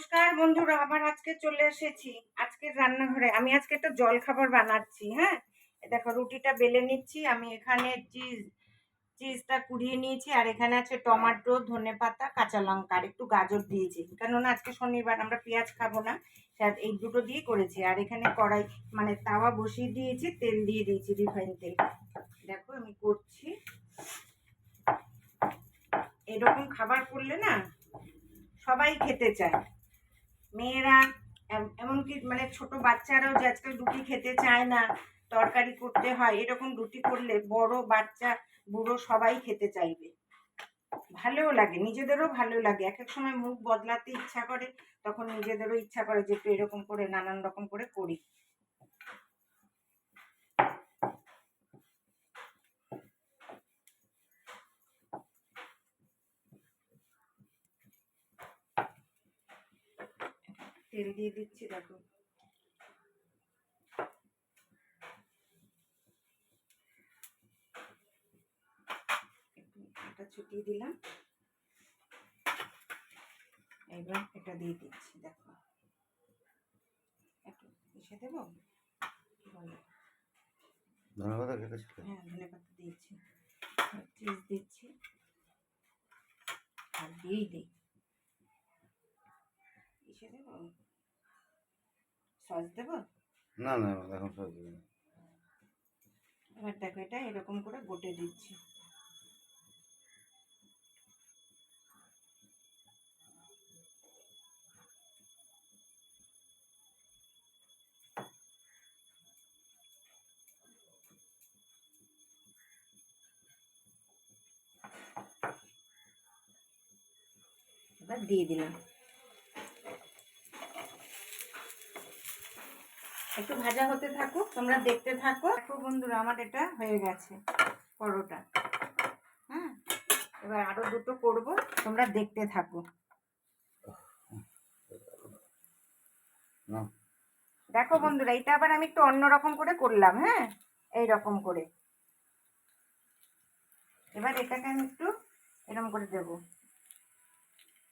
নমস্কার বন্ধুরা, আবার আজকে চলে এসেছি। আজকে রান্নাঘরে আমি আজকে একটা জল খাবার বানাচ্ছি হ্যাঁ? দেখো, রুটিটা বেলে নিচ্ছি, আমি এখানে চিজ চিজটা কুড়িয়ে নিয়েছি, আর এখানে আছে টমেটো, ধনে পাতা, কাঁচা লঙ্কা, আর একটু গাজর দিয়েছি। কেননা আজকে শনিবার, আমরা পেঁয়াজ খাব না এই দুটো দিয়ে করেছি। আর এখানে কড়াই মানে তাওয়া বসিয়ে দিয়েছি, তেল দিয়ে দিয়েছি রিফাইন তেল। দেখো, আমি করছি। এরকম খাবার করলে না, সবাই খেতে চায়। মেয়েরা এমনকি মানে ছোট বাচ্চারাও যে আজকাল রুটি খেতে চায় না, তরকারি করতে হয়, এরকম রুটি করলে বড় বাচ্চা, বুড়ো সবাই খেতে চাইবে। ভালোও লাগে, নিজেদেরও ভালো লাগে। এক এক সময় মুখ বদলাতে ইচ্ছা করে, তখন নিজেদেরও ইচ্ছা করে যে একটু এরকম করে, নানান রকম করে করি। তেল দিয়ে দিচ্ছি দেখো। এটা ছুটিয়ে দিলাম। এবার এটা দিয়ে দিচ্ছি দেখো। একটু এসে দেবো? বলে কেটেছিল হ্যাঁ দিয়েছি। চিজ দিচ্ছি। আর দিয়েই দিই। এসে দেবো সস দেবো? না না এখন সব দিবি। এবার দেখো এটা এরকম করে গোটে দিচ্ছি। এবার দিয়ে দিলাম। একটু ভাজা হতে থাকুক তোমরা দেখতে থাকো। দেখো বন্ধুরা আমার এটা হয়ে গেছে পরোটা। হ্যাঁ এবার আরও দুটো করব তোমরা দেখতে থাকো। দেখো বন্ধুরা এটা আবার আমি একটু অন্য রকম করে করলাম হ্যাঁ? এই রকম করে। এবার এটাকে আমি একটু এরকম করে দেব।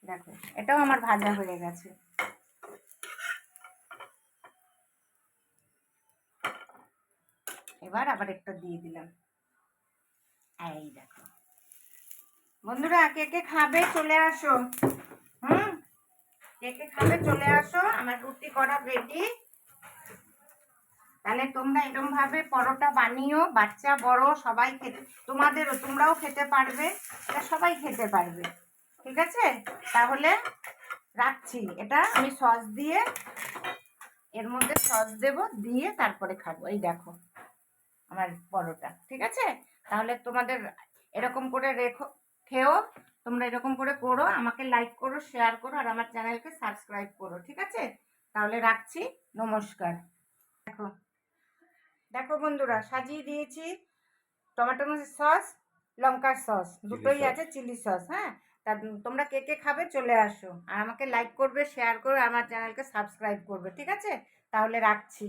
দেখো এটাও আমার ভাজা হয়ে গেছে। এবার আবার একটা দিয়ে দিলাম। এই দেখো। বন্ধুরা, কে কে খাবে চলে আসো। হুম? কে কে খাবে চলে আসো, আমার রুটি করা রেডি তাহলে তোমরা এরকম ভাবে পরোটা বানিও, বাচ্চা, বড়, সবাই খেতে, তোমাদেরও, তোমরাও খেতে পারবে, এটা সবাই খেতে পারবে। ঠিক আছে? তাহলে রাখছি। এটা আমি সস দিয়ে, এর মধ্যে সস দেব, দিয়ে তারপরে খাব। এই দেখো। আমার পরোটা ঠিক আছে? তাহলে তোমাদের এরকম করে রেখো খেও তোমরা এরকম করে করো আমাকে লাইক করো শেয়ার করো আর আমার চ্যানেলকে সাবস্ক্রাইব করো ঠিক আছে? তাহলে রাখছি নমস্কার। দেখো দেখো বন্ধুরা সাজিয়ে দিয়েছি টমেটো সস লঙ্কার সস দুটোই আছে চিলি সস হ্যাঁ? তা তোমরা কে কে খাবে চলে আসো আর আমাকে লাইক করবে শেয়ার করবে আমার চ্যানেলকে সাবস্ক্রাইব করবে ঠিক আছে? তাহলে রাখছি।